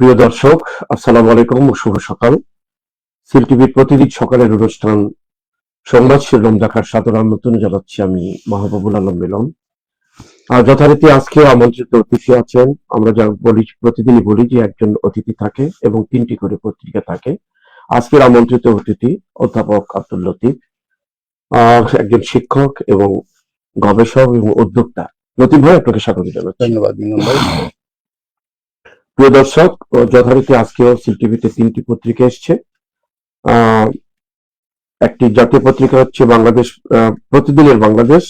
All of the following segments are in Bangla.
প্রিয় দর্শক, আসসালামু আলাইকুম ও শুভ সকাল। সিল টিভির প্রতিদিন সকালের অনুষ্ঠান, সংবাদ শিরোনাম দেখার সাদর নতুন জানাচ্ছি আমি, মাহবুবুল আলম মিলন। আর যথারীতি আজকে আমন্ত্রিত অতিথি আছেন। আমরা যা বলি, প্রতিদিনই বলি যে একজন অতিথি থাকে এবং তিনটি করে পত্রিকা থাকে। আজকের আমন্ত্রিত অতিথি অধ্যাপক আব্দুল লতিফ একজন শিক্ষক এবং গবেষক এবং উদ্যোক্তা। লতিফ ভাই, আপনাকে স্বাগত জানাচ্ছি। ধন্যবাদ প্রিয় দর্শক যথারীতি আজকেও সিল টিভিতে তিনটি পত্রিকা এসছে। একটি জাতীয় পত্রিকা হচ্ছে বাংলাদেশ প্রতিদিনের বাংলাদেশ,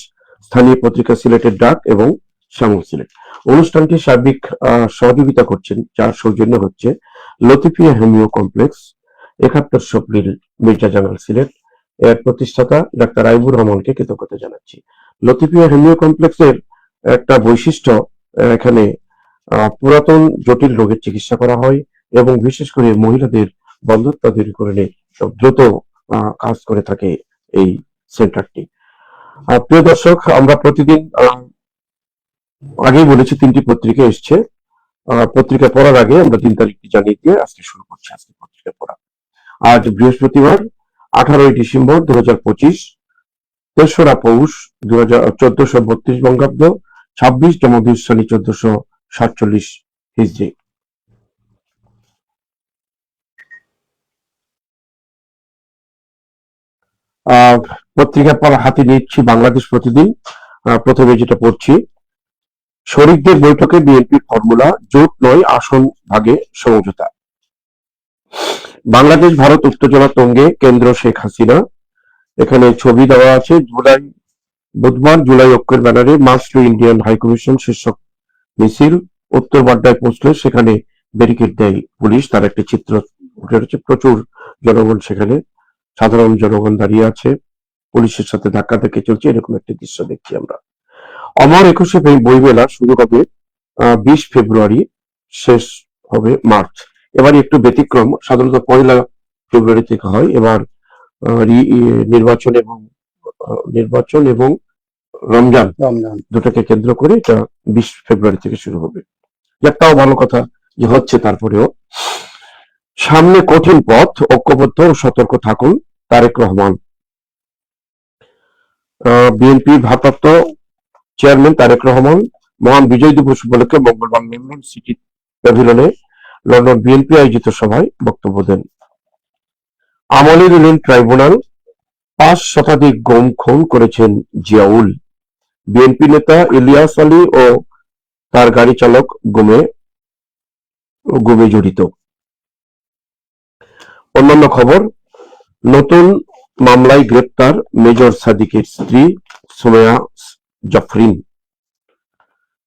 স্থানীয় পত্রিকা সিলেটের ডাক এবং শ্যামল সিলেট। অনুষ্ঠানটি সার্বিক সহযোগিতা করছেন, যার সৌজন্য হচ্ছে লতিফিয়া হেমিও কমপ্লেক্স, একাত্তর সপ্রিল মির্জা জানাল সিলেট, এর প্রতিষ্ঠাতা ডাক্তার আইবুর রহমানকে কৃতজ্ঞতা জানাচ্ছি। লতিফিয়া হেমিও কমপ্লেক্সের একটা বৈশিষ্ট্য এখানে পুরাতন জটিল রোগের চিকিৎসা করা হয় এবং বিশেষ করে মহিলাদের বন্ধত্ব দূরীকরণে সব দ্রুত কাজ করে থাকে এই সেন্টারটি। প্রিয় দর্শক, আমরা প্রতিদিন আগেই বলেছি তিনটি পত্রিকা এসছে। পত্রিকা পড়ার আগে আমরা তিন তারিখটি জানিয়ে দিয়ে আজকে শুরু করছি আজকে পত্রিকা পড়া। আজ বৃহস্পতিবার, আঠারোই ডিসেম্বর দু হাজার পঁচিশ, তেসরা পৌষ দু হাজার চোদ্দশো বত্রিশ বঙ্গাব্দ, ছাব্বিশ জমদুসানি চোদ্দশো সাতচল্লিশ হিজড়ি। পত্রিকার পর হাতে নিচ্ছি বাংলাদেশ প্রতিদিন। প্রথমে যেটা পড়ছি, শরিকদের বৈঠকে বিএনপির ফর্মুলা জোট নয়, আসন ভাগে সমঝোতা। বাংলাদেশ, ভারত উত্তেজনা তঙ্গে কেন্দ্র শেখ হাসিনা। এখানে ছবি দেওয়া আছে, জুলাই, বুধবার জুলাই ঐক্যের ব্যানারে মার্চ টু ইন্ডিয়ান হাইকমিশন শীর্ষক মিছিল উত্তর বাড্ডায় পৌঁছলে সেখানে ব্যারিকেড দেয় পুলিশ। তার একটি চিত্র উঠে রয়েছে প্রচুর জনগণ সেখানে। সাধারণ জনগণ দাঁড়িয়ে আছে। পুলিশের সাথে ধাক্কা ধাক্কি চলছে। এরকম একটি দৃশ্য দেখছি আমরা। অমর একুশে বইমেলা শুরু হবে বিশ ফেব্রুয়ারি। শেষ হবে মার্চ। এবার একটু ব্যতিক্রম। সাধারণত পয়লা ফেব্রুয়ারি থেকে হয়। এবার নির্বাচন এবং নির্বাচন এবং রমজান রমজান। দুটোকে কেন্দ্র করে এটা বিশ ফেব্রুয়ারি থেকে শুরু হবে। যাক, তাও ভালো কথা যে হচ্ছে তারপরেও সামনে কঠিন পথ ঐক্যবদ্ধ ও সতর্ক থাকুন তারেক রহমান। বিএনপি ভারপ্রাপ্ত চেয়ারম্যান তারেক রহমান মহান বিজয় দিবস উপলক্ষে মঙ্গলবার লন্ডন সিটি প্যাভিলনে লন্ডন বিএনপি আয়োজিত সভায় বক্তব্য দেন। আমলের ট্রাইব্যুনাল পাঁচ শতাধিক গম খুন করেছেন জিয়াউল। বিএনপি নেতা ইলিয়াস আলী ও তার গাড়ি চালক গুমে গুমে জড়িত। অন্যান্য খবর, নতুন মামলায় গ্রেপ্তার মেজর সাদিকের স্ত্রী সোমেয়া জাফরিন।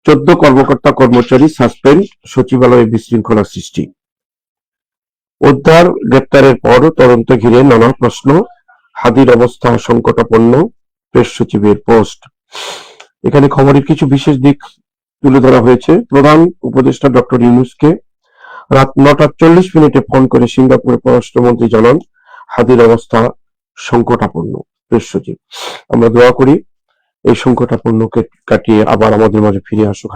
চোদ্দ কর্মকর্তা কর্মচারী সাসপেন্ড, সচিবালয়ে বিশৃঙ্খলা সৃষ্টি। উদ্ধার, গ্রেপ্তারের পর তদন্ত ঘিরে নানা প্রশ্ন হাদির অবস্থা সংকটাপন্ন, প্রেস সচিবের পোস্ট। এখানে খবরের কিছু বিশেষ দিক তুলে ধরা হয়েছে। প্রধান উপদেষ্টা ডক্টর ইউনুসকে রাত নটা চল্লিশ মিনিটে ফোন করে সিঙ্গাপুরের পররাষ্ট্রমন্ত্রী জানান হাদির অবস্থা সংকটাপন্ন। সচিব আমরা দোয়া করি এই সংকটাপন্নকে কাটিয়ে আবার আমাদের মাঝে ফিরে আসুক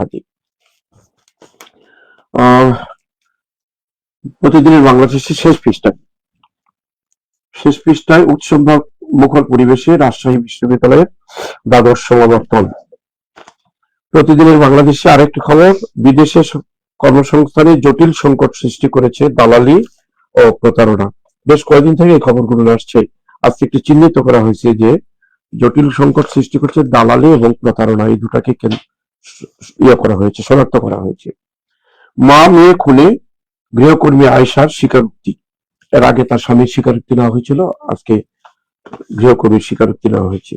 আহ, প্রতিদিনের বাংলাদেশের শেষ পৃষ্ঠায়। শেষ পৃষ্ঠায় উৎসব মুখর পরিবেশে রাজশাহী বিশ্ববিদ্যালয়ের দ্বাদশ সমাবর্তন। প্রতিদিনের বাংলাদেশে আরেকটি খবর, বিদেশে কর্মসংস্থানে জটিল সংকট সৃষ্টি করেছে দালালি ও প্রতারণা। বেশ কয়েকদিন থেকে এই খবরগুলো আসছে। আজকে একটি চিহ্নিত করা হয়েছে যে, জটিল সংকট সৃষ্টি করছে দালালি এবং প্রতারণা, এই দুটাকে ইয়ে করা হয়েছে, শনাক্ত করা হয়েছে। মা, মেয়ে, খুনে, গৃহকর্মী আয়েশার স্বীকারোক্তি। এর আগে তার স্বামীর স্বীকারোক্তি নেওয়া হয়েছিল, আজকে গৃহকর্মীর স্বীকারোক্তি নেওয়া হয়েছে।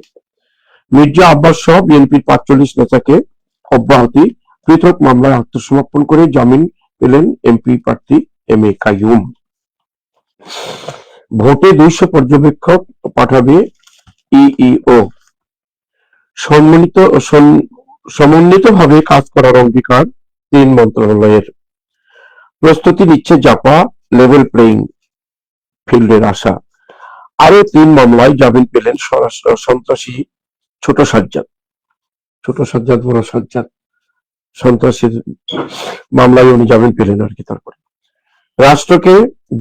মির্জা আব্বাস সহ বিএনপির পাঁচচল্লিশ নেতাকে অব্যাহতি পৃথক মামলায় আত্মসমর্পণ করে জামিন পেলেন এমপি প্রার্থী এম এ কাইয়ুম। ভোটে দুইশো পর্যবেক্ষক পাঠাবে ইইও সম্মিলিত সমন্বিতভাবে কাজ করার অঙ্গীকার তিন মন্ত্রণালয়ের। প্রস্তুতি নিচ্ছে জাপা লেভেল প্লেইং ফিল্ডের আশা। আরও তিন মামলায় জামিন পেলেন সন্ত্রাসী ছোট সাজ্জাদ। ছোট সাজ্জাদ, বড় সাজ্জাদ, সন্ত্রাসীর মামলায় উনি জামিন পেলেন আর কি তারপরে। রাষ্ট্রকে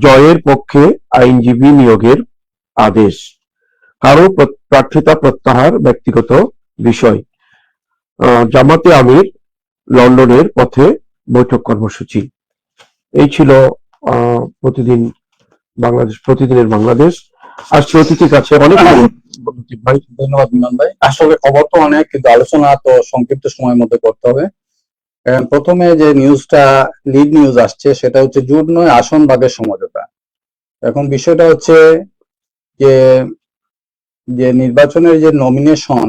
জয়ের পক্ষে আইনজীবী নিয়োগের আদেশ। কারও প্রার্থিতা প্রত্যাহার ব্যক্তিগত বিষয়। জামাতে আমির লন্ডনের পথে বৈঠক কর্মসূচি। এই ছিল প্রতিদিন বাংলাদেশ, প্রতিদিনের বাংলাদেশ। আসছে অতিথির কাছে। অনেক ভাই ধন্যবাদ বিমান ভাই। আসলে খবর তো অনেক কিন্তু আলোচনা তো সংক্ষিপ্ত সময়ের মধ্যে করতে হবে। প্রথমে যে নিউজটা লিড নিউজ আসছে সেটা হচ্ছে জুট নয় আসন ভাগের সমঝোতা। এখন বিষয়টা হচ্ছে যে যে নির্বাচনের যে নমিনেশন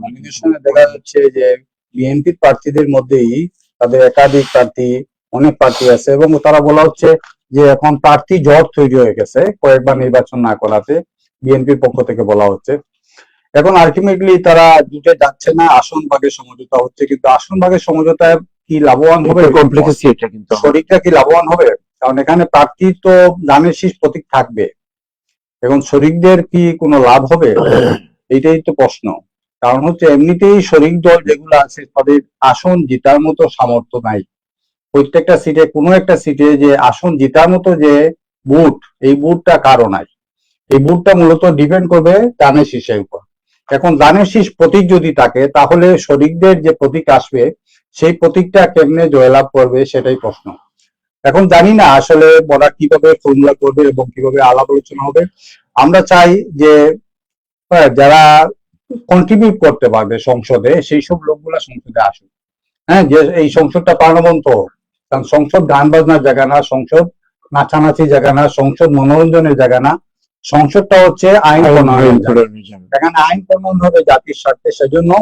নমিনেশনে দেখা যাচ্ছে যে বিএনপি প্রার্থীদের মধ্যেই তাদের একাধিক প্রার্থী অনেক প্রার্থী আছে এবং তারা বলা হচ্ছে যে এখন প্রার্থী জট তৈরি হয়ে গেছে কয়েকবার নির্বাচন না করাতে। বিএনপির পক্ষ থেকে বলা হচ্ছে। এখন আলটিমেটলি তারা জুটে যাচ্ছে না আসন ভাগের সমঝোতা হচ্ছে কিন্তু আসন ভাগের সমঝোতায় কি লাভবান হবে? কমপ্লেক্সি এটা কিন্তু। শরিকরা কি লাভবান হবে? কারণ এখানে প্রার্থী তো দানের শীষ প্রতীক থাকবে। এখন শরিকদের কি কোনো লাভ হবে? এইটাই তো প্রশ্ন। কারণ হচ্ছে এমনিতেই শরিক দল যেগুলো আছে তাদের আসন জেতার মতো সামর্থ্য নাই। প্রত্যেকটা সিটে কোনো একটা সিটে যে আসন জেতার মতো যে বুট এই বুটটা কারও নাই। এই বুটটা মূলত ডিপেন্ড করবে দানের শীষের উপর। এখন দানের শীষ প্রতীক যদি থাকে তাহলে শরিকদের যে প্রতীক আসবে সেই প্রতীকটা কেমনে জয়লাভ করবে সেটাই প্রশ্ন। এখন জানি না আসলে বলা কীভাবে ফর্মুলা করবে এবং কীভাবে আলাপ আলোচনা হবে। আমরা চাই যে হ্যাঁ, যারা কন্ট্রিবিউট করতে পারবে সংসদে সেই সব লোকগুলা সংসদে আসুক। হ্যাঁ যে এই সংসদটা প্রাণবন্ত হোক। কারণ সংসদ গান বাজনার জায়গা না সংসদ নাচানাচি জায়গা না সংসদ মনোরঞ্জনের জায়গা না। সংসদটা হচ্ছে আইন। এখানে আইন প্রণয়ন হবে জাতির স্বার্থে সেজন্য।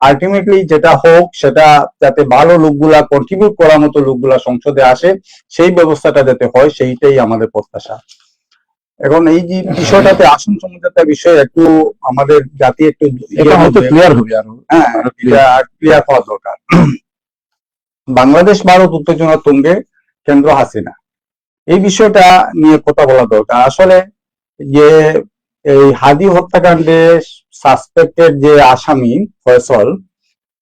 আলটিমেটলি যেটা হোক সেটা যাতে ভালো লোকগুলা কন্ট্রিবিউট করার মতো লোকগুলা সংসদে আসে সেই ব্যবস্থাটা যাতে হয় সেইটাই আমাদের প্রত্যাশা। এখন এই যে বিষয়টাতে আসন সমঝোতা বিষয়ে একটু আমাদের জাতি একটু হয়তো ইয়ে ক্লিয়ার হবে আরও। হ্যাঁ এটা ক্লিয়ার হওয়া দরকার। বাংলাদেশ ভারত উত্তেজনা তুঙ্গে কেন্দ্র হাসিনা। এই বিষয়টা নিয়ে কথা বলা দরকার। আসলে যে এই হাদি হত্যাকাণ্ডে সাসপেক্টেড যে আসামি ফয়সল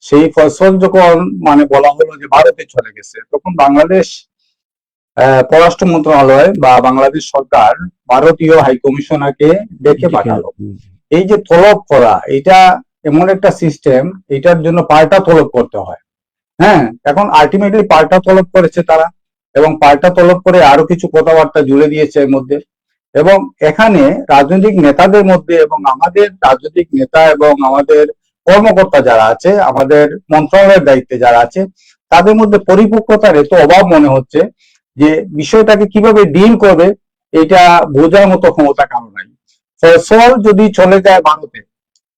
সেই ফয়সল যখন মানে বলা হলো যে ভারতে চলে গেছে তখন বাংলাদেশ পররাষ্ট্র মন্ত্রণালয় বা বাংলাদেশ সরকার ভারতীয় হাইকমিশনারকে ডেকে পাঠালো। এই যে তলব করা এটা এমন একটা সিস্টেম এটার জন্য পাল্টা তলব করতে হয়। হ্যাঁ এখন আলটিমেটলি পাল্টা তলব করেছে তারা এবং পাল্টা তলব করে আরও কিছু কথাবার্তা জুড়ে দিয়েছে এর মধ্যে। এবং এখানে রাজনৈতিক নেতাদের মধ্যে এবং আমাদের রাজনৈতিক নেতা এবং আমাদের কর্মকর্তা যারা আছে আমাদের মন্ত্রণালয়ের দায়িত্বে যারা আছে তাদের মধ্যে পরিপক্কতার এত অভাব মনে হচ্ছে যে বিষয়টাকে কীভাবে ডিল করবে এটা বোঝার মতো ক্ষমতা কারও নাই। ফসল যদি চলে যায় ভারতে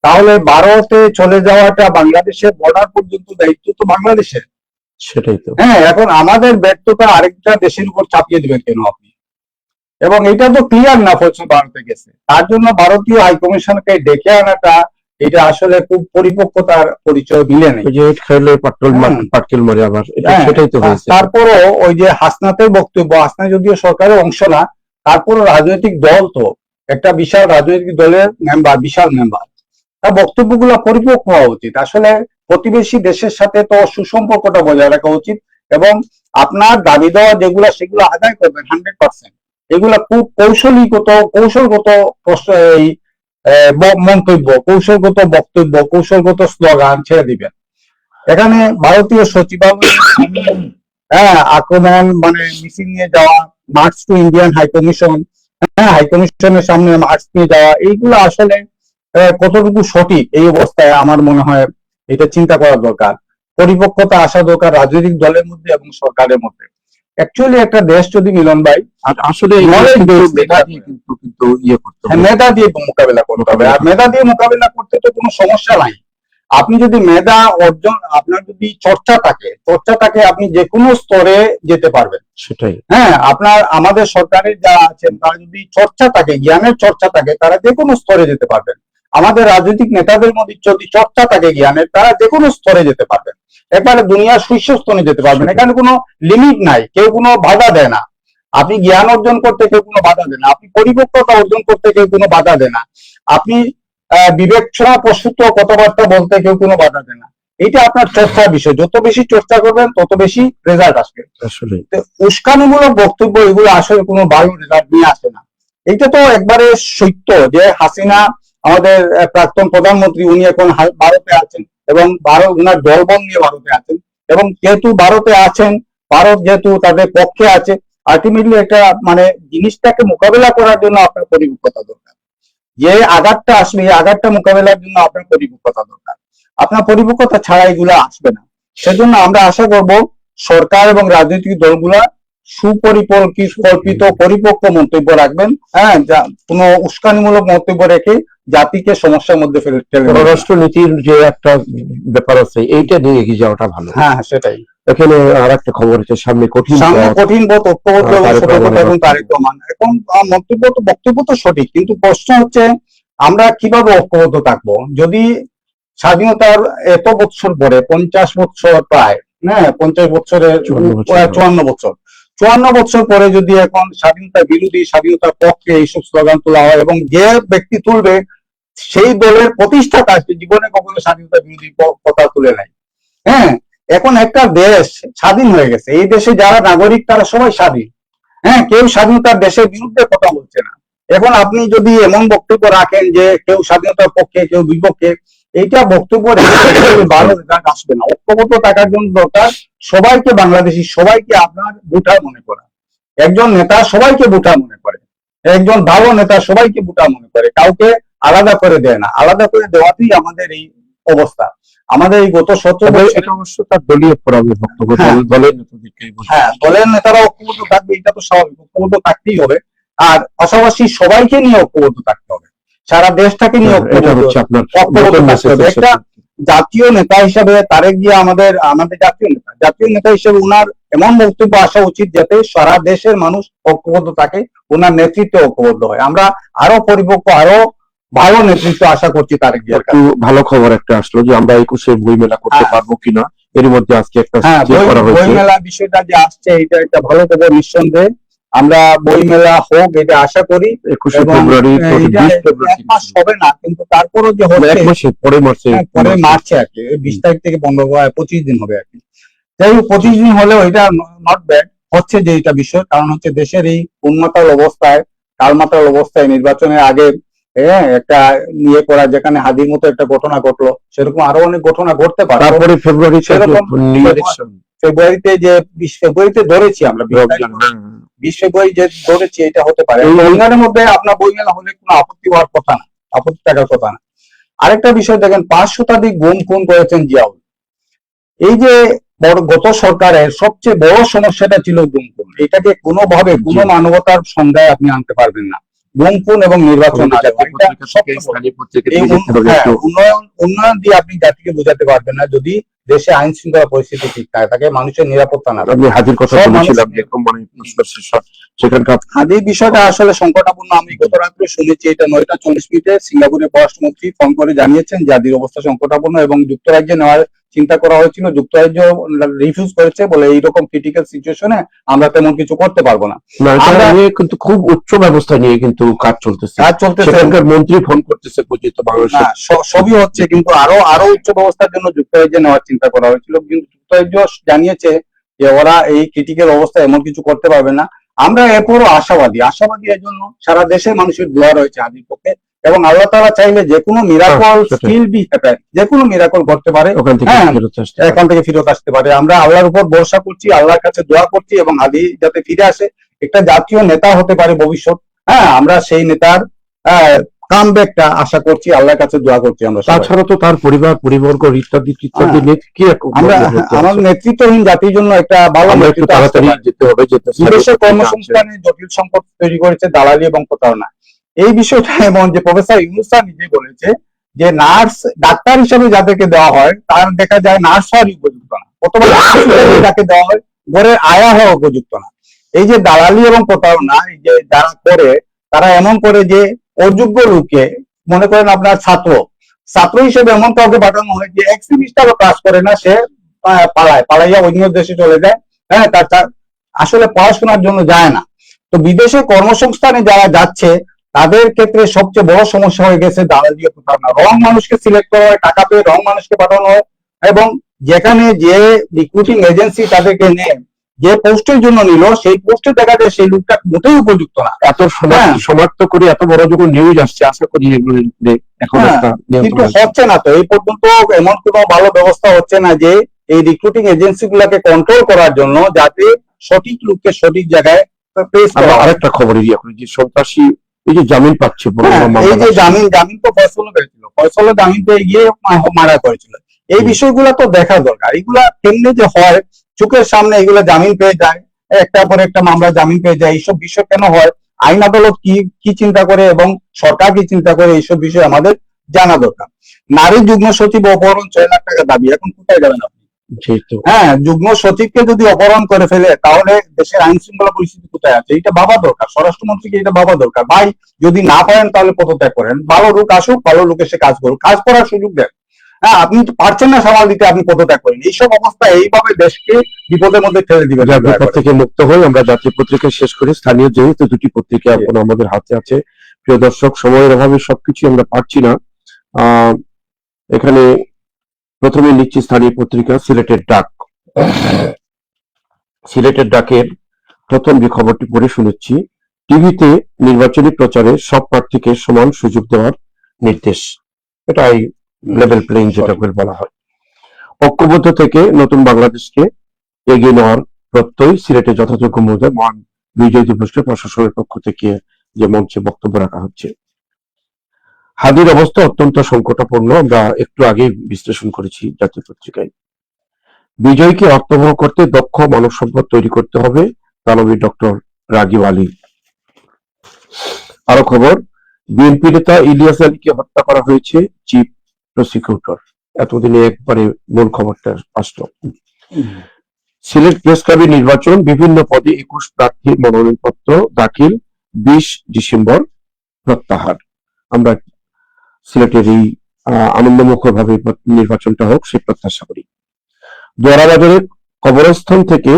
তাহলে ভারতে চলে যাওয়াটা বাংলাদেশের বর্ডার পর্যন্ত দায়িত্ব তো বাংলাদেশের। সেটাই তো। হ্যাঁ এখন আমাদের ব্যর্থতা আরেকটা দেশের উপর চাপিয়ে দিবেন কেন আপনি? এবং এটা তো ক্লিয়ার না ফসল ভারতে গেছে। তার জন্য ভারতীয় হাইকমিশনকে ডেকে আনাটা এটা আসলে খুব পরিপক্কতার পরিচয় দিলেন হ্যাঁ, হয়েছে। তারপরও ওই যে হাসনাতের বক্তব্য হাসনা যদিও সরকারের অংশ না তারপরও রাজনৈতিক দল তো একটা বিশাল রাজনৈতিক দলের মেম্বার বিশাল মেম্বার তার বক্তব্যগুলো পরিপক্ক হওয়া উচিত। আসলে প্রতিবেশী দেশের সাথে তো সুসম্পর্কটা বজায় রাখা উচিত এবং আপনার দাবি দেওয়া যেগুলো সেগুলো আদায় করবেন হান্ড্রেড পার্সেন্ট এগুলা খুব কৌশলীগত, কৌশলগত এই মন্তব্য, কৌশলগত বক্তব্য, কৌশলগত স্লোগান ছেড়ে দিবেন। এখানে ভারতীয় সচিবালয় হ্যাঁ আক্রমণ মানে মিছিল নিয়ে যাওয়া, মার্চ টু ইন্ডিয়ান হাইকমিশন হ্যাঁ হাইকমিশনের সামনে মার্চ নিয়ে যাওয়া, এইগুলো আসলে কতটুকু সঠিক এই অবস্থায় আমার মনে হয় এটা চিন্তা করা দরকার। পরিপক্কতা আসা দরকার রাজনৈতিক দলের মধ্যে এবং সরকারের মধ্যে। অ্যাকচুয়ালি একটা দেশ যদি মিলন ভাই আসলে কিন্তু মেধা দিয়ে কিন্তু ইয়ে করতে হ্যাঁ, হবে। মেধা দিয়ে মোকাবেলা করতে হবে। আর মেধা দিয়ে মোকাবেলা করতে তো কোনো সমস্যা নাই। আপনি যদি মেধা অর্জন আপনার যদি চর্চা থাকে চর্চা থাকে আপনি যে কোনো স্তরে যেতে পারবেন। সেটাই। হ্যাঁ আপনার আমাদের সরকারের যারা আছেন তারা যদি চর্চা থাকে জ্ঞানের চর্চা থাকে তারা যে কোনো স্তরে যেতে পারবেন। আমাদের রাজনৈতিক নেতাদের মধ্যে যদি চর্চা থাকে জ্ঞানের তারা যে কোনো স্তরে যেতে পারবেন। একবারে দুনিয়ার শীর্ষস্থানে যেতে পারবেন এখানে কোনো লিমিট নাই কেউ কোনো বাধা দেয় না। আপনি জ্ঞান অর্জন করতে কেউ কোনো বাধা দেয় না। আপনি পরিপক্কতা অর্জন করতে কেউ কোনো বাধা দেয় না। আপনি বিবেচনা প্রস্তুত কথাবার্তা বলতে কেউ কোনো বাধা দেয় না। এটা আপনার চর্চার বিষয়। যত বেশি চর্চা করবেন তত বেশি রেজাল্ট আসবে। আসলে। উস্কানিমূলক বক্তব্য এগুলো আসলে কোনো ভালো রেজাল্ট নিয়ে আসে না। এটা তো একবারে সত্য যে হাসিনা আমাদের প্রাক্তন প্রধানমন্ত্রী উনি এখন ভারতে আছেন। এবং ভারত উনার দলবল নিয়ে ভারতে আছেন। এবং যেহেতু ভারতে আছেন, ভারত যেহেতু তাদের পক্ষে আছে আলটিমেটলি একটা মানে জিনিসটাকে মোকাবেলা করার জন্য আপনার পরিপক্কতা দরকার। যে আঘাতটা আসবে, এই আঘাতটা মোকাবেলার জন্য আপনার পরিপক্কতা দরকার। আপনার পরিপক্কতা ছাড়া এগুলো আসবে না। সেজন্য আমরা আশা করব সরকার এবং রাজনৈতিক দলগুলা সুপরিকল্পিত পরিপক্ক মন্তব্য রাখবেন হ্যাঁ যা কোনো উস্কানিমূলক মন্তব্য রেখে জাতিকে সমস্যার মধ্যে ফেলে ফেলে দেবেন না। পররাষ্ট্র নীতির যে একটা ব্যাপার আছে এইটা নিয়ে এগিয়ে যাওয়াটা ভালো হ্যাঁ হ্যাঁ, সেটাই এখানে আর একটা খবর আছে সামনে কঠিন সামনে। কঠিন পথ ঐক্যবদ্ধ এবং সতর্কতা এবং বক্তব্য। এখন মন্তব্য তো বক্তব্য তো সঠিক কিন্তু প্রশ্ন হচ্ছে আমরা কীভাবে ঐক্যবদ্ধ থাকব যদি স্বাধীনতার এত বছর পরে পঞ্চাশ বছর প্রায় হ্যাঁ পঞ্চাশ বছরের চুয়ান্ন বছর চুয়ান্ন বছর পরে যদি এখন স্বাধীনতা বিরোধী স্বাধীনতার পক্ষে এইসব স্লোগান তোলা হয় এবং যে ব্যক্তি তুলবে, সেই দলের প্রতিষ্ঠাতা সে জীবনে কখনো স্বাধীনতা বিরোধী কথা তুলে নাই। হ্যাঁ এখন একটা দেশ স্বাধীন হয়ে গেছে। এই দেশে যারা নাগরিক, তারা সবাই স্বাধীন। হ্যাঁ কেউ স্বাধীনতার দেশের বিরুদ্ধে কথা বলছে না। এখন আপনি যদি এমন বক্তব্য রাখেন যে কেউ স্বাধীনতার পক্ষে, কেউ বিপক্ষে এইটা বক্তব্য রেখে ভালো রেজাল্ট আসবে না। ঐক্যবদ্ধ থাকার জন্য দরকার সবাইকে বাংলাদেশি সবাইকে আপনার বুটার মনে করা। একজন নেতা সবাইকে বুটার মনে করে। একজন ভালো নেতা সবাইকে বুটার মনে করে। কাউকে আলাদা করে দেয় না। আলাদা করে দেওয়াতেই আমাদের এই অবস্থা। আমাদের এই গত সতেরো তবে বছর এটা অবশ্য তার দলীয় পরামর্শ বক্তব্য। দলের হ্যাঁ দলের নেতারা ঐক্যবদ্ধ থাকবে এটা তো স্বাভাবিক। ঐক্যবদ্ধ থাকতেই হবে। আর পাশাপাশি সবাইকে নিয়ে ঐক্যবদ্ধ থাকতে হবে। সারা দেশটাকে হ্যাঁ, এটা হচ্ছে আপনার একটা জাতীয় নেতা হিসেবে তারেক জিয়া আমাদের আমাদের জাতীয় নেতা। জাতীয় নেতা হিসেবে উনার এমন বক্তব্য আসা উচিত যাতে সারা দেশের মানুষ ঐক্যবদ্ধ থাকে ওনার নেতৃত্বে ঐক্যবদ্ধ হয়। আমরা আরও পরিপক্ক আরও ভালো নেতৃত্ব আশা করছি তারেক জিয়ার একটু ভালো খবর একটা আসলো যে আমরা একুশে বই মেলা করতে হ্যাঁ। পারব কিনা এর মধ্যে আজকে একটা হ্যাঁ বই মেলা বিষয়টা যে আসছে এটা একটা ভালো খবর নিঃসন্দেহে। আমরা বই মেলা হোক এটা আশা করি একুশে ফেব্রুয়ারি এক মাস হবে না কিন্তু তারপরও যে মানে এক মাসে পরে মাসে হ্যাঁ, পরে মার্চে। আর কি বিশ তারিখ থেকে বন্ধ হয় পঁচিশ দিন হবে আর কি। যাই হোক পঁচিশ দিন হলেও এটা নট ব্যাড হচ্ছে যে এটা বিষয় কারণ হচ্ছে দেশের এই উন্মাতাল অবস্থায় টালমাতাল অবস্থায় নির্বাচনের আগে হ্যাঁ একটা নিয়ে করা যেখানে হাদির মতো একটা ঘটনা ঘটলো সেরকম আরও অনেক ঘটনা ঘটতে পারে। তারপরে ফেব্রুয়ারি ফেব্রুয়ারিতে যে বিশ ফেব্রুয়ারিতে ধরেছি আমরা বিশ তারিখ বিশ ফেব্রুয়ারি যে ধরেছি এটা হতে পারে। রমজানের মধ্যে আপনার বই মেলা হলে কোনো আপত্তি হওয়ার কথা না আপত্তি থাকার কথা না। আরেকটা বিষয় দেখেন পাঁচ শতাধিক গুম খুন করেছেন জিয়াউল। এই যে গত সরকারের সবচেয়ে বড় সমস্যাটা ছিল গুম খুন। এটাকে কোনোভাবে কোনো মানবতার সংজ্ঞায় আপনি আনতে পারবেন না। গুম খুন এবং নির্বাচন হ্যাঁ, উন্নয়ন উন্নয়ন দিয়ে আপনি জাতিকে বোঝাতে পারবেন না। যদি দেশে আইন শৃঙ্খলা পরিস্থিতি ঠিক থাকে তাকে মানুষের নিরাপত্তা না থাকে। আমি হাজির কথা সেখানকার আদি বিষয়টা আসলে সংকটাপূর্ণ আমি গত রাত্রে শুনেছি এটা নয়টা চল্লিশ মিনিটে সিঙ্গাপুরের পররাষ্ট্রমন্ত্রী ফোন করে জানিয়েছেন জাতির অবস্থা সংকটাপূর্ণ এবং যুক্তরাজ্যে নেওয়ার চিন্তা করা হয়েছিল যুক্তরাজ্য রিফিউজ করেছে বলে এইরকম ক্রিটিক্যাল সিচুয়েশনে আমরা তেমন কিছু করতে পারব না। কিন্তু খুব উচ্চ ব্যবস্থা নিয়ে কিন্তু কাজ চলতেছে। কাজ চলতেছে। সেখানকার মন্ত্রী ফোন করতেছে পর্যন্ত সবই হচ্ছে কিন্তু আরও আরও উচ্চ ব্যবস্থার জন্য যুক্তরাজ্যে নেওয়ার চিন্তা করা হয়েছিল। কিন্তু যুক্তরাজ্য জানিয়েছে যে ওরা এই ক্রিটিক্যাল অবস্থা এমন কিছু করতে পারবে না। আমরা এরপরও আশাবাদী। আশাবাদী এর জন্য সারা দেশের মানুষের দোয়া রয়েছে আদির পক্ষে। এবং আল্লাহ তারা চাইলে যে কোনো মিরাকল স্কিল বি হ্যাপেন যে কোনো মিরাকল করতে পারে। ওখান থেকে হ্যাঁ। এখান থেকে ফিরত আসতে পারে। আমরা আল্লাহর উপর ভরসা করছি আল্লাহর কাছে দোয়া করছি এবং আদি যাতে ফিরে আসে একটা জাতীয় নেতা হতে পারে ভবিষ্যৎ। হ্যাঁ আমরা সেই নেতার কাম ব্যাকটা আশা করছি আল্লাহর কাছে দোয়া করছি আমরা। তাছাড়া তো তার পরিবার পরিবর্গ ইত্যাদি ইত্যাদি হ্যাঁ। কি আমরা আমার নেতৃত্বহীন জাতির জন্য একটা ভালো নেতৃত্ব যেতে হবে যেতে কর্মসংস্থানে জটিল সংকট তৈরি করেছে দালালি এবং প্রতারণা। এই বিষয়টা এমন যে প্রফেসর ইউনুসা নিজে বলেছে যে নার্স, ডাক্তার হিসেবে যাদেরকে দেওয়া হয়, তার দেখা যায় নার্স হওয়ার উপযুক্ত না। অথবা যাকে দেওয়া হয়, ঘরের আয়া হওয়া উপযুক্ত না। এই যে দালালি এবং প্রতারণা, এই যে যারা করে, তারা এমন করে যে অযোগ্য লোককে, মনে করেন আপনার ছাত্র ছাত্র হিসেবে এমন কাউকে পাঠানো হয় যে এক সেমিস্টারও ক্লাস করে না, সে পালায়, পালাইয়া অন্য দেশে চলে যায়। হ্যাঁ তার- আসলে পড়াশোনার জন্য যায় না। তো বিদেশে কর্মসংস্থানে যারা যাচ্ছে তাদের ক্ষেত্রে সবচেয়ে বড় সমস্যা হয়ে গেছে দালালি ও প্রতারণা রং মানুষকে সিলেক্ট করা হয় টাকা পেয়ে রং মানুষকে পাঠানো হয় এবং যেখানে যে রিক্রুটিং এজেন্সি তাদেরকে নেয় যে পোস্টের জন্য নিল সেই পোস্টে দেখা যায় সেই লোকটা মোটেই উপযুক্ত না এত হ্যাঁ। সমাপ্ত করে এত বড় যখন নিউজ আসছে আশা করি এখন হ্যাঁ, কিন্তু হচ্ছে না তো এই পর্যন্ত এমন কোনো ভালো ব্যবস্থা হচ্ছে না যে এই রিক্রুটিং এজেন্সি গুলাকে কন্ট্রোল করার জন্য যাতে সঠিক লোককে সঠিক জায়গায়। আরেকটা খবর যে সন্ত্রাসী এই যে জামিন পাচ্ছে হ্যাঁ, এই যে জামিন জামিন তো ফয়সলে পেয়েছিল। ফয়সলে জামিন পেয়ে গিয়ে মারা করেছিল। এই। বিষয়গুলো তো দেখা দরকার। এগুলা কেমনে যে হয় চোখের সামনে এগুলা জামিন পেয়ে যায় একটা পর একটা মামলা জামিন পেয়ে যায় এইসব বিষয় কেন হয়? আইন আদালত কি কি চিন্তা করে এবং সরকার কি চিন্তা করে এইসব বিষয় আমাদের জানা দরকার। নারী যুগ্ম সচিব অপহরণ ছয় লাখ টাকা দাবি। এখন কোথায় যাবেন আপনি? হ্যাঁ যুগ্ম সচিবকে যদি অপহরণ করে ফেলে তাহলে দেশের আইন শৃঙ্খলা পরিস্থিতি কোথায় আছে? এটা ভাবা দরকার। স্বরাষ্ট্রমন্ত্রীকে এটা ভাবা দরকার। ভাই যদি না পারেন তাহলে পদত্যাগ করেন। ভালো লোক আসুক ভালো লোক এসে কাজ করুক। কাজ করার সুযোগ দেন। হ্যাঁ আপনি তো পারছেন না সামাল দিতে আপনি পদত্যাগ করেন। এইসব অবস্থা এইভাবে দেশকে বিপদের মধ্যে ঠেলে দিবে। যার ব্যাপার থেকে মুক্ত হয়ে আমরা জাতীয় পত্রিকা শেষ করে। স্থানীয় যেহেতু দুটি পত্রিকা এখন আমাদের হাতে আছে। প্রিয় দর্শক সময়ের অভাবে সবকিছু আমরা পারছি না। আহ, এখানে প্রথমে নিচ্ছি স্থানীয় পত্রিকা, সিলেটের ডাক। সিলেটের ডাকের প্রথম যে খবরটি পড়ে শুনেছি, টিভিতে নির্বাচনী প্রচারে সব প্রার্থীকে সমান সুযোগ দেওয়ার নির্দেশ। এটাই লেভেল প্লেইং যেটা বলা হয়। ঐক্যবদ্ধ থেকে নতুন বাংলাদেশকে এগিয়ে নেওয়ার প্রত্যয় সিলেটে যথাযোগ্য মহোদয় মহান বিজয় দিবসকে প্রশাসনের পক্ষ থেকে যে মঞ্চে বক্তব্য রাখা হচ্ছে। হাদির অবস্থা অত্যন্ত সংকটাপন্ন আমরা একটু আগে বিশ্লেষণ করেছি জাতীয় পত্রিকায়। বিজয়কে অর্থবহ করতে দক্ষ মানব সম্পদ তৈরি করতে হবে দানবী ডক্টর রাজীব আলী। আরও খবর, বিএনপি নেতা ইলিয়াস আলীকে হত্যা করা হয়েছে চিফ প্রসিকিউটর। এতদিনে একবারে মূল খবরটা আসলো। সিলেট প্রেস ক্লাবে নির্বাচন, বিভিন্ন পদে একুশ প্রার্থীর মনোনয়নপত্র দাখিল, বিশ ডিসেম্বর প্রত্যাহার। আমরা সিলেটের এই আনন্দমুখর ভাবে নির্বাচনটা হোক সে প্রত্যাশা করি। দোয়ারাবাজারের কবরস্থান থেকে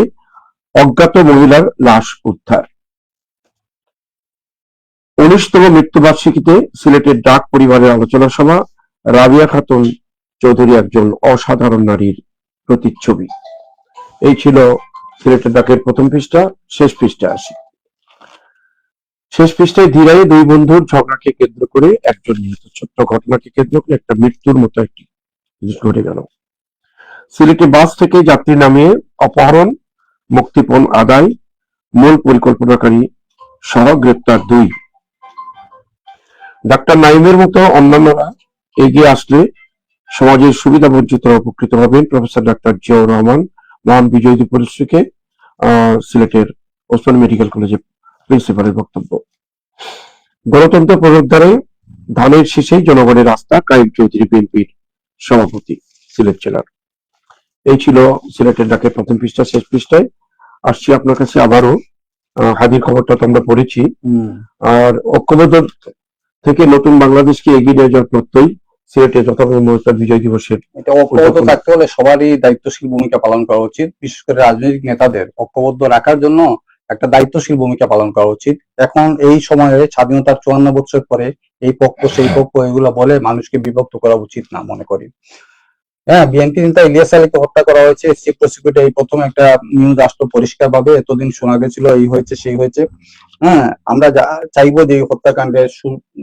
অজ্ঞাত মহিলার লাশ উদ্ধার। উনিশতম মৃত্যুবার্ষিকীতে সিলেটের ডাক পরিবারের আলোচনা সভা, রাবিয়া খাতুন চৌধুরী একজন অসাধারণ নারীর প্রতিচ্ছবি। এই ছিল সিলেটের ডাকের প্রথম পৃষ্ঠা, শেষ পৃষ্ঠা আসি। শেষ পৃষ্ঠায় ধীরাই দুই বন্ধুর ঝগড়াকে কেন্দ্র করে একজন নিহত ছোট্ট ঘটনাকে কেন্দ্র করে একটা মৃত্যুর মতো একটি জিনিস ঘটে গেল। সিলেটে বাস থেকে যাত্রী নামিয়ে অপহরণ, মুক্তিপণ আদায়, মূল পরিকল্পনাকারী সহ গ্রেপ্তার দুই। ডাক্তার নাইমের মতো অন্যান্যরা এগিয়ে আসলে সমাজের সুবিধা বঞ্চিত উপকৃত হবেন প্রফেসর ডাক্তার জিয়াউর রহমান, মহান বিজয় দিবসকে সিলেটের ওসমান মেডিকেল কলেজের প্রিন্সিপালের বক্তব্য। গণতন্ত্র পুনরুদ্ধারে ধানের শীষেই জনগণের রাস্তা কাইম চৌধুরী বিএনপির সভাপতি সিলেট জেলার। এই ছিল সিলেটের ডাকে প্রথম পৃষ্ঠা শেষ পৃষ্ঠায়। আসছি আপনার কাছে আবারও। হাদির খবরটা তো আমরা পড়েছি। আর ঐক্যবদ্ধ থেকে নতুন বাংলাদেশকে এগিয়ে নিয়ে যাওয়ার প্রত্যয় সিলেটে মহোৎসব বিজয় দিবসের এটা ঐক্যবদ্ধ থাকতে হলে সবারই দায়িত্বশীল ভূমিকা পালন করা উচিত। বিশেষ করে রাজনৈতিক নেতাদের ঐক্যবদ্ধ রাখার জন্য একটা দায়িত্বশীল ভূমিকা পালন করা উচিত। এখন এই সময়ে স্বাধীনতার চুয়ান্ন বছর পরে এই পক্ষ সেই পক্ষ এগুলো বলে মানুষকে বিভক্ত করা উচিত না মনে করি। হ্যাঁ বিএনপি নেতা ইলিয়াস আলীকে হত্যা করা হয়েছে চিফ প্রসিকিউটর এই প্রথম একটা নিউজ আসলো পরিষ্কার ভাবে এতদিন শোনা গেছিল এই হয়েছে সেই হয়েছে। হ্যাঁ আমরা যা- চাইব যে এই হত্যাকাণ্ডের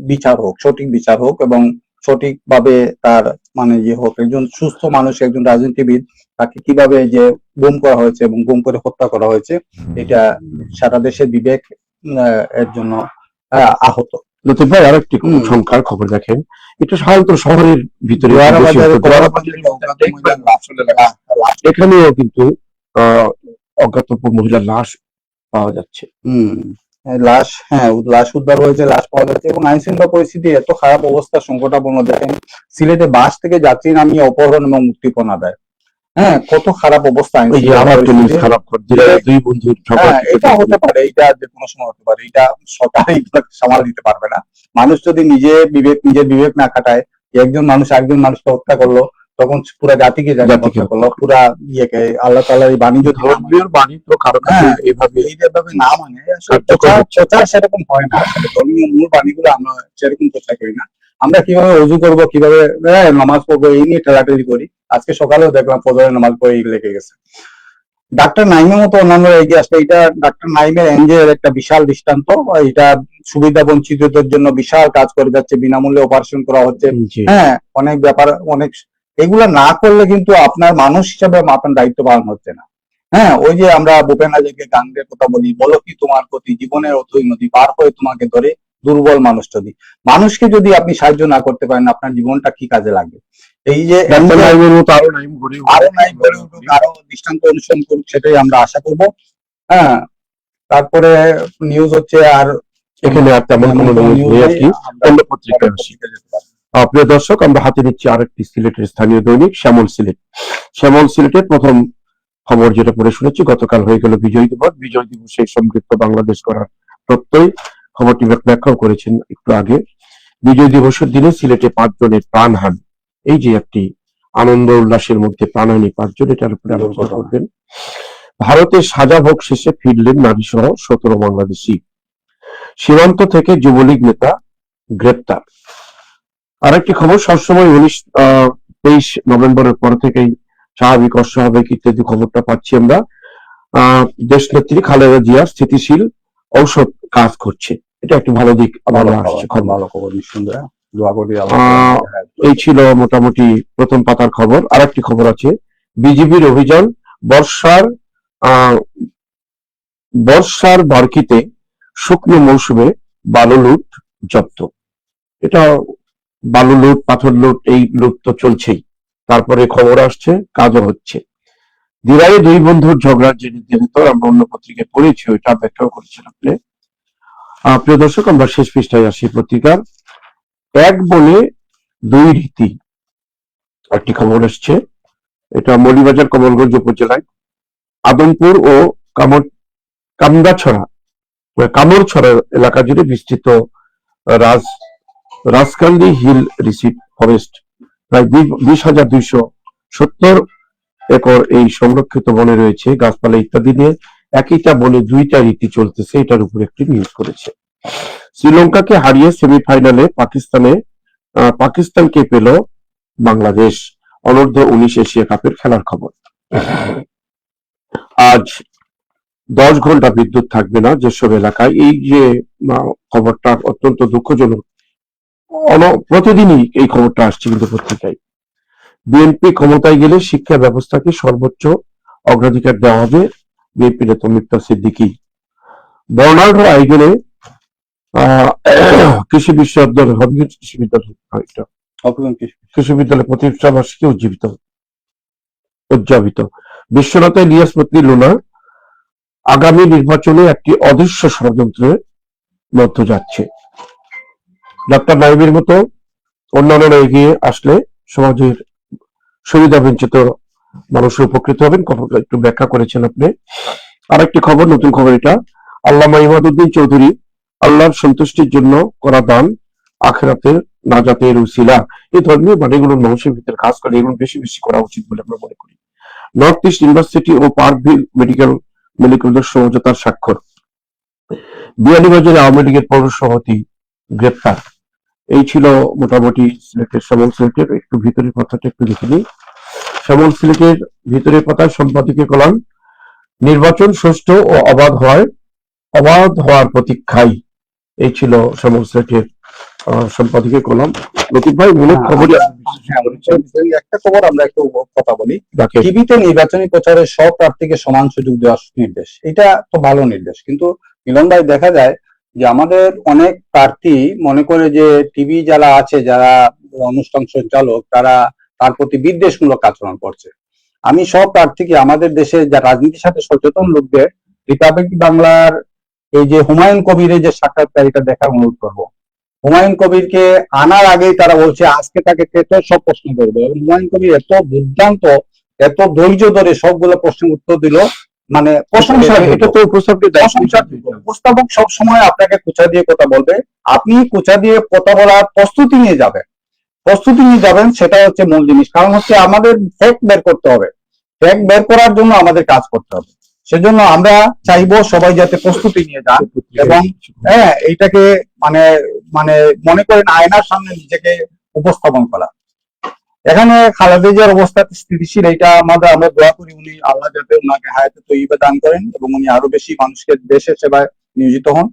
বিচার হোক সঠিক বিচার হোক এবং সঠিকভাবে তার মানে যে হোক একজন সুস্থ মানুষ একজন রাজনীতিবিদ তাকে কীভাবে যে গুম করা হয়েছে এবং গুম করে হত্যা করা হয়েছে এটা সারা দেশের বিবেক এর জন্য আহ, আহত। লতিফ ভাই আরেকটি। সংখ্যার খবর দেখেন। এটা সাধারণত শহরের ভিতরে এখানেও কিন্তু আহ, অজ্ঞাত মহিলার লাশ পাওয়া যাচ্ছে। হম। লাশ হ্যাঁ লাশ উদ্ধার হয়েছে লাশ পাওয়া যাচ্ছে এবং আইন শৃঙ্খলা পরিস্থিতি এত খারাপ অবস্থা সংকটাপন্ন দেখেন সিলেটে বাস থেকে যাত্রী নামিয়ে অপহরণ এবং মুক্তিপণ আদায় হ্যাঁ কত খারাপ অবস্থা। খারাপ দুই বন্ধুর হ্যাঁ এটা হতে পারে এটা যে কোনো সময় হতে পারে এটা সরকার সামাল দিতে পারবে না। মানুষ যদি নিজে বিবেক নিজের বিবেক না খাটায় যে একজন মানুষ একজন মানুষকে হত্যা করল তখন পুরা জাতিকে জাতি জাতিকে। করল পুরা ইয়েকে আল্লাহ তাআলার এই বাণী যদি না মানে, ধর্মীয় বাণী তো কারও কাছে হ্যাঁ। এইভাবে না মানে প্রচার সেরকম হয় না। ধর্মীয় মূল বাণীগুলো আমরা সেরকম প্রচার করি না। আমরা কীভাবে অজু করব কীভাবে হ্যাঁ, নামাজ পড়ব এই নিয়ে ঠেলাঠেলি করি। আজকে সকালেও দেখলাম ফজরের নামাজ পড়ে লেগে গেছে। ডাক্তার নাইমের মতো অন্যান্য এগিয়ে আসলে এটা ডাক্তার নাইমের এনজিওর একটা বিশাল দৃষ্টান্ত এটা সুবিধা বঞ্চিতদের জন্য বিশাল কাজ করে যাচ্ছে বিনামূল্যে অপারেশন করা হচ্ছে। হ্যাঁ অনেক ব্যাপার অনেক এগুলা না করলে কিন্তু আপনার মানুষ হিসাবে আপনার দায়িত্ব পালন হচ্ছে না। হ্যাঁ ওই যে আমরা ভূপেন হাজারকে গানের কথা বলি বলো কি তোমার প্রতি জীবনের অথই নদী পার হয়ে তোমাকে ধরে দুর্বল মানুষ যদি মানুষকে যদি আপনি সাহায্য না করতে পারেন আপনার জীবনটা কি কাজে লাগবে? এই যে ডাক্তার আরও উঠুক। আরও নাই গড়ে উঠুক আরও দৃষ্টান্ত অনুসরণ করুক সেটাই আমরা আশা করব। হ্যাঁ তারপরে নিউজ হচ্ছে আর এখানে আর তেমন কোনো নিউজ নেই আর কি। পত্রিকায় প্রিয় দর্শক আমরা হাতে নিচ্ছি আরেকটি সিলেটের স্থানীয় দৈনিক শ্যামল সিলেট। শ্যামল সিলেটের প্রথম খবর যেটা পড়ে শুনেছি গতকাল হয়ে গেল বিজয় দিবস। বিজয় দিবসে সমৃদ্ধ বাংলাদেশ করার প্রত্যয় খবরটি ব্যাখ্যাও করেছেন একটু আগে। বিজয় দিবসের দিনে সিলেটে পাঁচজনের প্রাণহান এই যে একটি আনন্দ উল্লাসের মধ্যে প্রাণহানি পাঁচজন এটার উপরে আলোচনা করবেন। ভারতের সাজা ভোগ শেষে ফিরলেন নারী সহ সতেরো বাংলাদেশি। সীমান্ত থেকে যুবলীগ নেতা গ্রেপ্তার। আরেকটি খবর সবসময় উনিশ আহ, তেইশ নভেম্বরের পর থেকেই স্বাভাবিক অস্বাভাবিক ইত্যাদি খবরটা পাচ্ছি আমরা। আহ, দেশনেত্রী খালেদা জিয়া স্থিতিশীল ঔষধ কাজ করছে। এটা একটি ভালো দিক ভালো আসছে ভালো খবর নিঃসন্দেহে। আহ, এই ছিল মোটামুটি প্রথম পাতার খবর। আরেকটি খবর আছে বিজিবির অভিযান বর্ষার আহ, বর্ষার বারকিতে শুকনো মৌসুমে বালু লুট জব্দ। এটা বালু লুট, পাথর লুট, এই লুট তো চলছেই। তারপরে খবর আসছে, কাজও হচ্ছে। দিরাই দুই বন্ধুর ঝগড়ার যে নির্ধারিত আমরা অন্য পত্রিকায় পড়েছি, ওইটা ব্যাখ্যাও আপনি প্রিয় দর্শক, আমরা শেষ পৃষ্ঠায় আসি পত্রিকার। এক বলে দুই রীতি। একটি খবর এসছে, এটা মলিবাজার, কমলগঞ্জ উপজেলায়। আদমপুর ও কামর কামদাছড়া, কামরছড়া এলাকা জুড়ে বিস্তৃত রাজ রাজকান্দি হিল রিসিভ ফরেস্ট প্রায় বিশ হাজার দুইশো সত্তর একর এই সংরক্ষিত বনে রয়েছে গাছপালা ইত্যাদি নিয়ে। একইটা বনে দুইটা রীতি চলতেছে, এটার উপর একটি নিউজ করেছে। শ্রীলঙ্কাকে হারিয়ে সেমিফাইনালে পাকিস্তানে পাকিস্তানকে পেল বাংলাদেশ? অনূর্ধ্ব উনিশ এশিয়া কাপের খেলার খবর। আজ দশ ঘণ্টা বিদ্যুৎ থাকবে না যেসব এলাকায়। এই যে খবরটা অত্যন্ত দুঃখজনক। প্রতিদিনই এই খবরটা আসছে কিন্তু পত্রিকায়। বিএনপি ক্ষমতায় গেলে শিক্ষা ব্যবস্থাকে সর্বোচ্চ অগ্রাধিকার দেওয়া হবে বিএনপি নেতা মিপ্তা সিদ্দিকি। বর্ণাঢ্য আয়োজনে কৃষি বিশ্ববিদ্যালয় হবে কৃষি বিদ্যালয়। কৃষি বিদ্যালয় প্রতিষ্ঠা বার্ষিকী উজ্জীবিত উদযাপিত। বিশ্বনাথ ইলিয়াস পত্নী লুনা আগামী নির্বাচনে একটি অদৃশ্য ষড়যন্ত্রের মধ্য যাচ্ছে। ডাক্তার নাইবের মতো অন্যান্যরা এগিয়ে আসলে সমাজের সুবিধা বঞ্চিত মানুষের উপকৃত হবেন। একটু ব্যাখ্যা করেছেন আপনি। আরেকটি খবর, নতুন খবর এটা। আল্লামা ইমাদুদ্দিন চৌধুরী আল্লাহর সন্তুষ্টির জন্য করা দান আখেরাতের নাজাতের উসিলা। এই ধর্মীয় বাণীগুলো মানুষের ভিতরে কাজ করে এগুলো বেশি বেশি করা উচিত বলে আমরা মনে করি। নর্থ ইস্ট ইউনিভার্সিটি ও পার্ক পার্কভিল মেডিকেল মেডিকেলদের সমঝোতার স্বাক্ষর। বিয়ানীবাজারে আওয়ামী লীগের পৌর সভাপতি গ্রেপ্তার। এই ছিল মোটামুটি সিলেটের শ্যামল সিলেটের একটু ভিতরের কথাটা একটু দেখে নিই। শ্যামল সিলেটের ভিতরের পাতায় সম্পাদকীয় কলাম নির্বাচন সুষ্ঠু ও অবাধ হয় অবাধ হওয়ার প্রতীক্ষাই। এই ছিল শ্যামল সিলেটের আহ, সম্পাদকীয় কলাম। লতিফ ভাই মূল হ্যাঁ, খবরই হ্যাঁ, এই একটা খবর আমরা একটু কথা বলি। টিভিতে নির্বাচনী প্রচারে সব প্রার্থীকে সমান সুযোগ দেওয়ার নির্দেশ। এটা তো ভালো নির্দেশ কিন্তু মিলন ভাই দেখা যায় যে আমাদের অনেক প্রার্থী মনে করে যে টিভি যারা আছে, যারা অনুষ্ঠান সঞ্চালক, তারা তার প্রতি বিদ্বেষমূলক আচরণ করছে। আমি সব প্রার্থীকে আমাদের দেশে যা রাজনীতির সাথে সচেতন লোকদের রিপাবলিক বাংলার এই যে হুমায়ুন কবিরের যে সাক্ষাৎকারিতা দেখার অনুরোধ করব। হুমায়ুন কবিরকে আনার আগেই তারা বলছে, আজকে তাকে কেটে সব প্রশ্ন করবে। এবং হুমায়ুন কবির এত দুর্দান্ত এত ধৈর্য ধরে সবগুলো প্রশ্নের উত্তর দিল মানে প্রশংসা এটা তো উপস্থাপক সব সময় আপনাকে কোচা দিয়ে কথা বলবে। আপনি কোচা দিয়ে কথা বলার প্রস্তুতি নিয়ে যাবেন। প্রস্তুতি নিয়ে যাবেন সেটা হচ্ছে মূল জিনিস। কারণ হচ্ছে আমাদের ফ্যাক্ট বের করতে হবে। ফ্যাক্ট বের করার জন্য আমাদের কাজ করতে হবে। সেজন্য আমরা চাইব সবাই যাতে প্রস্তুতি নিয়ে যান এবং হ্যাঁ এইটাকে মানে মানে মনে করেন আয়নার সামনে নিজেকে উপস্থাপন করা। এখানে খালেদা জিয়ার অবস্থা স্থিতিশীল এটা আমাদের আমরা দোয়া করি উনি আল্লাহ যাতে ওনাকে হায়াতে তৈবা দান করেন এবং উনি আরও বেশি মানুষকে দেশের সেবায় নিয়োজিত হন।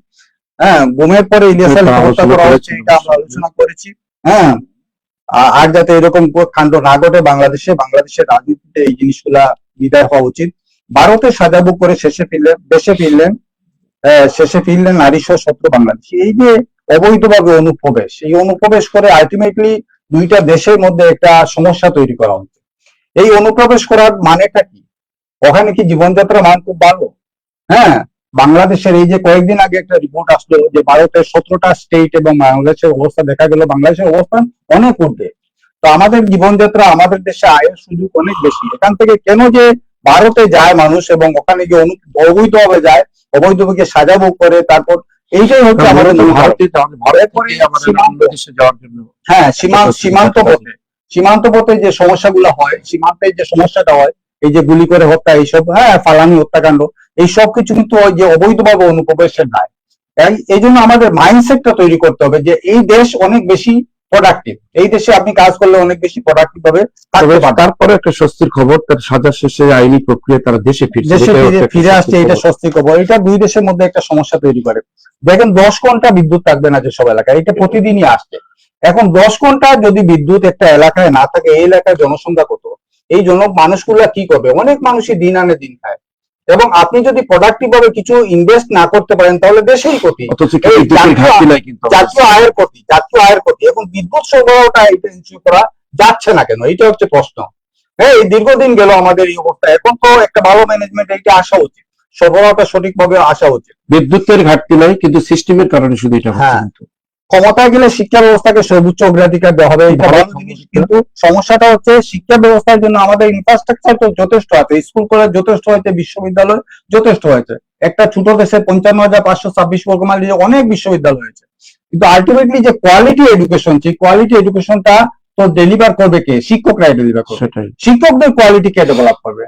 হ্যাঁ ঘুমের পরে ইলিয়াস আলী এটা হত্যা আলোচনা করা হচ্ছে এটা আমরা আলোচনা করেছি। হ্যাঁ আর যাতে এরকম কাণ্ড না ঘটে বাংলাদেশে বাংলাদেশের রাজনীতিতে এই জিনিসগুলা বিদায় হওয়া উচিত। ভারতে সাজাবু করে শেষে ফিরলেন দেশে ফিরলেন শেষে ফিরলেন নারী সহ শত্রু বাংলাদেশ। এই যে অবৈধভাবে অনুপ্রবেশ এই অনুপ্রবেশ করে আলটিমেটলি দুইটা দেশের মধ্যে একটা সমস্যা তৈরি করা হচ্ছে। এই অনুপ্রবেশ করার মানেটা কি? ওখানে কি জীবনযাত্রার মান খুব ভালো? হ্যাঁ বাংলাদেশের এই যে কয়েকদিন আগে একটা রিপোর্ট আসলো যে ভারতের সতেরোটা স্টেট এবং বাংলাদেশের অবস্থা দেখা গেল, বাংলাদেশের অবস্থান অনেক উঠবে তো আমাদের জীবনযাত্রা আমাদের দেশে আয়ের সুযোগ অনেক বেশি। এখান থেকে কেন যে ভারতে যায় মানুষ এবং ওখানে গিয়ে অবৈধভাবে যায়, অবৈধভাবে সাজাবো করে, তারপর এইটাই হচ্ছে আমাদের হ্যাঁ সীমান্ত সীমান্ত পথে সীমান্ত পথে যে সমস্যাগুলো হয় সীমান্তে যে সমস্যাটা হয় এই যে গুলি করে হত্যা এইসব হ্যাঁ ফালানি হত্যাকাণ্ড এই সব কিছু কিন্তু ওই যে অবৈধভাবে অনুপ্রবেশের নাই এই- এই জন্য আমাদের মাইন্ডসেটটা তৈরি করতে হবে যে এই দেশ অনেক বেশি প্রোডাক্টিভ এই দেশে আপনি কাজ করলে অনেক বেশি প্রোডাক্টিভ পারবেন। তারপরে একটা স্বস্তির খবর তার সাজা শেষে আইনি প্রক্রিয়া তারা দেশে ফিরছে দেশে ফিরে আসছে এটা খবর। স্বস্তি খবর। এটা দুই দেশের মধ্যে একটা সমস্যা তৈরি করে। দেখেন দশ ঘণ্টা বিদ্যুৎ থাকবে না যেসব এলাকায় এটা প্রতিদিনই আসছে। এখন দশ ঘণ্টা যদি বিদ্যুৎ একটা এলাকায় না থাকে এই এলাকায় জনসংখ্যা কত? এই জন্য মানুষগুলা কি করবে? অনেক মানুষই দিন আনে দিন খায়। এবং আপনি যদি প্রোডাক্টিভ ভাবে কিছু ইনভেস্ট না করতে পারেন তাহলে দেশেই ক্ষতি। জাতীয়- আয়ের ক্ষতি জাতীয় আয়ের ক্ষতি। এখন বিদ্যুৎ সরবরাহটা এটা ইনশিওর করা যাচ্ছে না কেন? এটা হচ্ছে প্রশ্ন। হ্যাঁ এই দীর্ঘদিন গেল আমাদের এই অবস্থা। এখন তো একটা ভালো ম্যানেজমেন্ট এইটা আসা উচিত। সরবরাহটা সঠিকভাবে আসা উচিত। বিদ্যুতের ঘাটতি নাই কিন্তু সিস্টেমের কারণে শুধু এটা হ্যাঁ। ক্ষমতায় গেলে শিক্ষা ব্যবস্থাকে সর্বোচ্চ অগ্রাধিকার দেওয়া হবে কিন্তু সমস্যাটা হচ্ছে শিক্ষা ব্যবস্থার জন্য আমাদের ইনফ্রাস্ট্রাকচার তো যথেষ্ট আছে স্কুল কলেজ যথেষ্ট হয়েছে বিশ্ববিদ্যালয় যথেষ্ট হয়েছে। একটা ছোট দেশে পঞ্চান্ন হাজার পাঁচশো ছাব্বিশ বর্গ মাইলে অনেক বিশ্ববিদ্যালয় হয়েছে। কিন্তু আলটিমেটলি যে কোয়ালিটি এডুকেশন সেই কোয়ালিটি এডুকেশনটা তো ডেলিভার করবে কে? শিক্ষকরাই ডেলিভার করবে। শিক্ষকদের কোয়ালিটি কে ডেভেলপ করবে?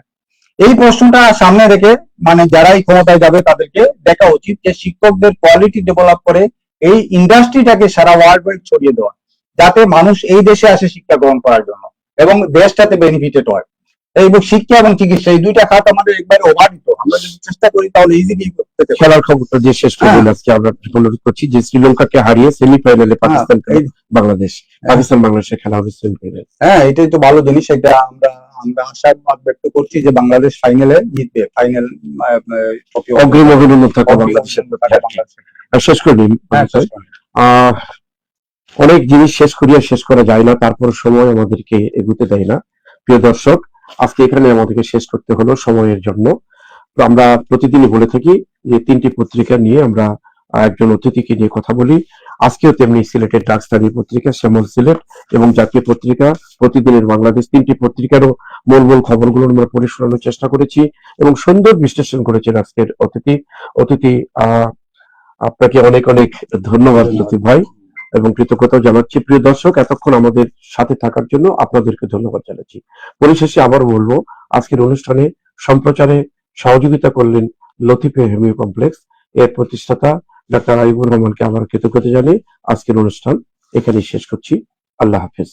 এই প্রশ্নটা সামনে রেখে মানে যারাই ক্ষমতায় যাবে তাদেরকে দেখা উচিত যে শিক্ষকদের কোয়ালিটি ডেভেলপ করে এই ইন্ডাস্ট্রিটাকে সারা ওয়ার্ল্ড ওয়াইড ছড়িয়ে দেওয়া যাতে মানুষ এই দেশে আসে শিক্ষা গ্রহণ করার জন্য এবং দেশটাতে বেনিফিটেড হয়। এই শিক্ষা এবং চিকিৎসা এই দুইটা খাত আমাদের একবারে অবাধিত। আমরা যদি চেষ্টা করি তাহলে ইজিলি খেলার খবরটা যে শেষ করে। আজকে আমরা অনুরোধ করছি যে শ্রীলঙ্কাকে হারিয়ে সেমিফাইনালে পাকিস্তান হ্যাঁ, বাংলাদেশ পাকিস্তান বাংলাদেশের খেলা হবে সেমিফাইনাল হ্যাঁ এটাই তো ভালো জিনিস। এটা আমরা আমরা আশাবাদ ব্যক্ত করছি যে বাংলাদেশ ফাইনালে জিতবে। ফাইনাল অগ্রিম অভিনন্দন থাকবে বাংলাদেশের শেষ করে নিন হ্যাঁ আহ অনেক জিনিস শেষ করিয়া শেষ করা যায় না তারপর সময় আমাদেরকে এগুতে দেয় না। প্রিয় দর্শক আজকে এখানে আমাদেরকে শেষ করতে হলো সময়ের জন্য। তো আমরা প্রতিদিনই বলে থাকি যে তিনটি পত্রিকা নিয়ে আমরা একজন অতিথিকে নিয়ে কথা বলি। আজকেও তেমনি সিলেটের ডাকস্তানি পত্রিকা শ্যামল সিলেট এবং জাতীয় পত্রিকা প্রতিদিনের বাংলাদেশ তিনটি পত্রিকারও মূল মূল খবরগুলো আমরা পড়ে শোনানোর চেষ্টা করেছি এবং সুন্দর বিশ্লেষণ করেছেন আজকের অতিথি। অতিথি আহ আপনাকে অনেক অনেক ধন্যবাদ, লতিফ ভাই, এবং কৃতজ্ঞতা জানাচ্ছি। প্রিয় দর্শক, এতক্ষণ আমাদের সাথে থাকার জন্য আপনাদেরকে ধন্যবাদ জানাচ্ছি। পরিশেষে আবার বলব, আজকের অনুষ্ঠানে সম্প্রচারে সহযোগিতা করলেন লতিফে হেমিও কমপ্লেক্স। এর প্রতিষ্ঠাতা ডাক্তার আইবুর রহমানকে আবার কৃতজ্ঞতা জানিয়ে আজকের অনুষ্ঠান এখানেই শেষ করছি। আল্লাহ হাফেজ।